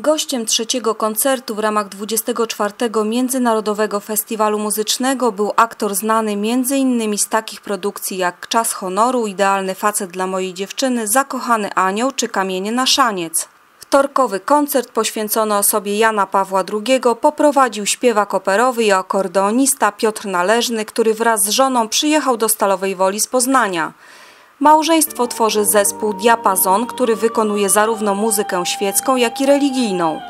Gościem trzeciego koncertu w ramach 24. Międzynarodowego Festiwalu Muzycznego był aktor znany m.in. z takich produkcji jak Czas Honoru, Idealny facet dla mojej dziewczyny, Zakochany anioł czy Kamienie na szaniec. Wtorkowy koncert poświęcony osobie Jana Pawła II poprowadził śpiewak operowy i akordeonista Piotr Należny, który wraz z żoną przyjechał do Stalowej Woli z Poznania. Małżeństwo tworzy zespół Diapazon, który wykonuje zarówno muzykę świecką, jak i religijną.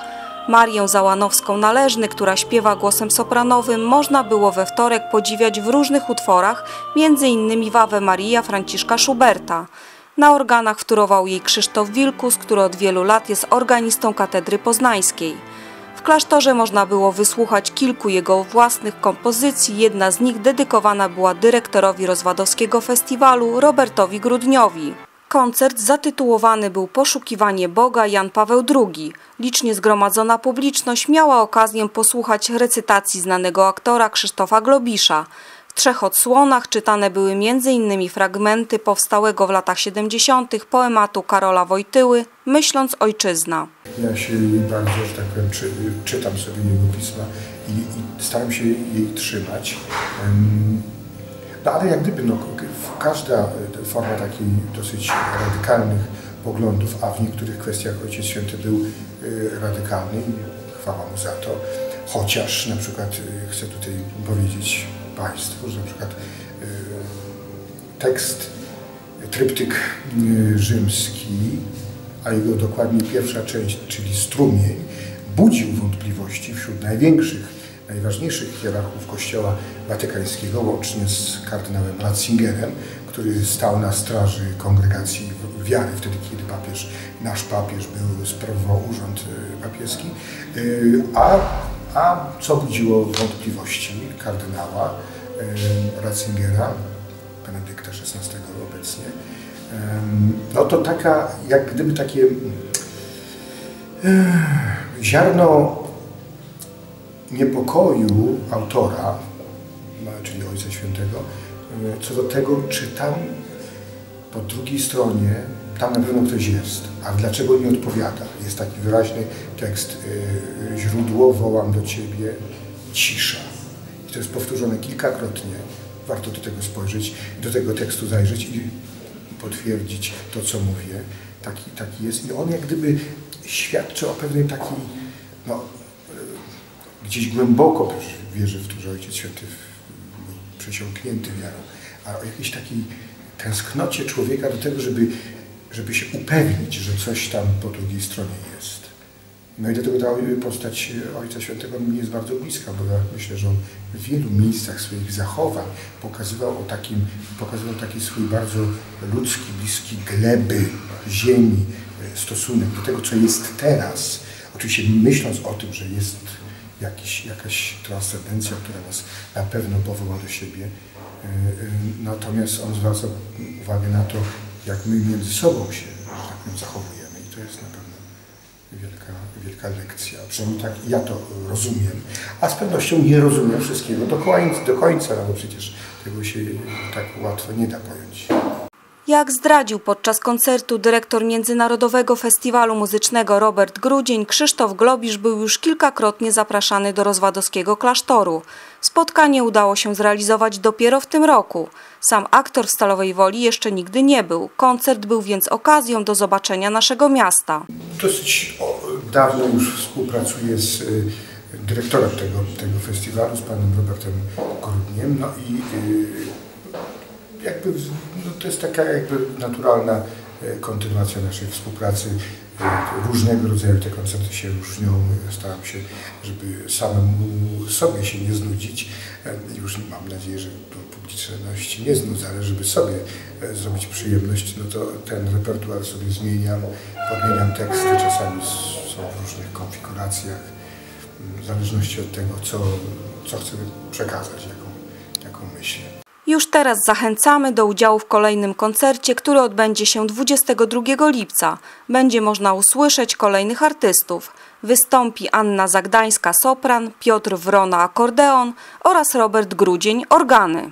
Marię Załanowską-Należny, która śpiewa głosem sopranowym, można było we wtorek podziwiać w różnych utworach, m.in. w Ave Maria Franciszka Schuberta. Na organach wtórował jej Krzysztof Wilkus, który od wielu lat jest organistą katedry poznańskiej. W klasztorze można było wysłuchać kilku jego własnych kompozycji. Jedna z nich dedykowana była dyrektorowi Rozwadowskiego Festiwalu Robertowi Grudniowi. Koncert zatytułowany był Poszukiwanie Boga Jan Paweł II. Licznie zgromadzona publiczność miała okazję posłuchać recytacji znanego aktora Krzysztofa Globisza. W trzech odsłonach czytane były m.in. fragmenty powstałego w latach 70. poematu Karola Wojtyły Myśląc Ojczyzna. Ja się bardzo, że tak powiem, czy, czytam sobie jego pisma i, i staram się jej trzymać. No ale jak gdyby no, każda e, forma takiej dosyć radykalnych poglądów, a w niektórych kwestiach Ojciec Święty był e, radykalny i chwała mu za to. Chociaż na przykład e, chcę tutaj powiedzieć Państwu, że na przykład tekst, tryptyk rzymski a jego dokładnie pierwsza część, czyli strumień, budził wątpliwości wśród największych, najważniejszych hierarchów Kościoła Watykańskiego, łącznie z kardynałem Ratzingerem, który stał na straży kongregacji wiary wtedy, kiedy papież, nasz papież był, sprawował urząd e, papieski, a, a co budziło wątpliwości kardynała e, Ratzingera, Benedykta XVI obecnie, no to taka, jak gdyby takie ziarno niepokoju autora, no, czyli Ojca Świętego, co do tego, czy tam po drugiej stronie, tam na pewno ktoś jest, a dlaczego nie odpowiada. Jest taki wyraźny tekst, y, źródło, wołam do Ciebie, cisza. I to jest powtórzone kilkakrotnie. Warto do tego spojrzeć, do tego tekstu zajrzeć i potwierdzić to, co mówię. Taki, taki jest. I on jak gdyby świadczy o pewnej takiej, no, e, gdzieś głęboko wierzę w to, że Ojciec Święty przesiąknięty wiarą, a o jakiejś takiej tęsknocie człowieka do tego, żeby, żeby się upewnić, że coś tam po drugiej stronie jest. No i dlatego ta postać Ojca Świętego mi jest bardzo bliska, bo ja myślę, że on w wielu miejscach swoich zachowań pokazywał o takim, pokazywał taki swój bardzo ludzki, bliski gleby, ziemi e, stosunek do tego, co jest teraz. Oczywiście myśląc o tym, że jest jakiś, jakaś transcendencja, która nas na pewno powoła do siebie, e, e, natomiast on zwraca uwagę na to, jak my między sobą się, tak zachowujemy i to jest na pewno wielka, wielka lekcja. Przynajmniej tak ja to rozumiem. A z pewnością nie rozumiem wszystkiego do końca, do końca no bo przecież tego się tak łatwo nie da pojąć. Jak zdradził podczas koncertu dyrektor Międzynarodowego Festiwalu Muzycznego Robert Grudzień, Krzysztof Globisz był już kilkakrotnie zapraszany do rozwadowskiego klasztoru. Spotkanie udało się zrealizować dopiero w tym roku. Sam aktor w Stalowej Woli jeszcze nigdy nie był. Koncert był więc okazją do zobaczenia naszego miasta. Dosyć dawno już współpracuję z y, dyrektorem tego, tego festiwalu, z panem Robertem Grudniem. No i y, jakby, no to jest taka jakby naturalna e, kontynuacja naszej współpracy. E, różnego rodzaju te koncerty się różnią. Staram się, żeby samemu sobie się nie znudzić. E, już mam nadzieję, że publiczności nie znudzę, ale żeby sobie zrobić przyjemność, no to ten repertuar sobie zmieniam, podmieniam teksty, czasami są w różnych konfiguracjach, w zależności od tego, co, co chcę przekazać, jaką, jaką myślę. Już teraz zachęcamy do udziału w kolejnym koncercie, który odbędzie się 22 lipca. Będzie można usłyszeć kolejnych artystów. Wystąpi Anna Zagdańska sopran, Piotr Wrona akordeon oraz Robert Grudzień organy.